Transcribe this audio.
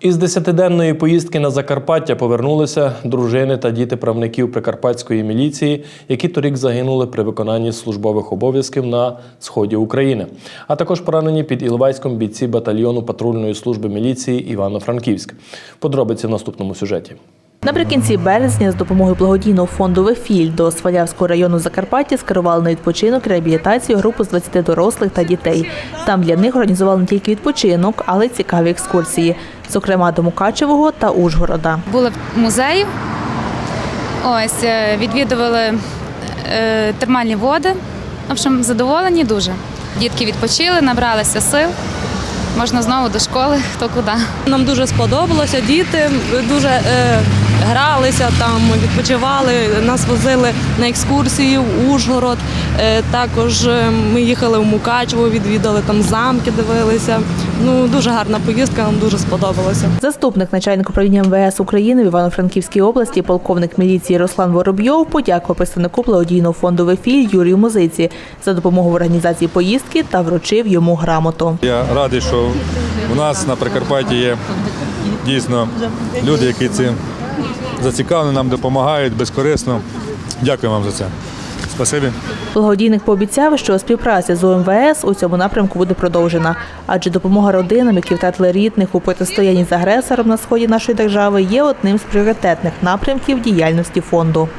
Із десятиденної поїздки на Закарпаття повернулися дружини та діти правників прикарпатської міліції, які торік загинули при виконанні службових обов'язків на сході України, а також поранені під Іловайськом бійці батальйону патрульної служби міліції Івано-Франківськ. Подробиці в наступному сюжеті. Наприкінці березня з допомогою благодійного фонду «Вефіль» до Свалявського району Закарпаття скерували на відпочинок і реабілітацію групу з 20 дорослих та дітей. Там для них організували не тільки відпочинок, але й цікаві екскурсії, зокрема до Мукачевого та Ужгорода. Були в музеї, ось е, відвідували е, термальні води. В общем, задоволені дуже. Дітки відпочили, набралися сил. Можна знову до школи, хто куди. Нам дуже сподобалося. Діти дуже е, гралися там, відпочивали. Нас возили на екскурсії в Ужгород. Е, також е, ми їхали в Мукачево, відвідали там замки, дивилися. Ну дуже гарна поїздка, нам дуже сподобалося. Заступник начальника управління МВС України в Івано-Франківській області, полковник міліції Руслан Воробйов подякував представнику благодійного фонду «Вефіль» Юрію Музиці за допомогу в організації поїздки та вручив йому грамоту. Я радий, що у нас на Прикарпатті є дійсно люди, які цим зацікавлені, нам допомагають безкорисно. Дякую вам за це. Спасибі. Благодійник пообіцяв, що співпраця з ОМВС у цьому напрямку буде продовжена, адже допомога родинам, які втратили рідних у протистоянні з агресором на сході нашої держави, є одним з пріоритетних напрямків діяльності фонду.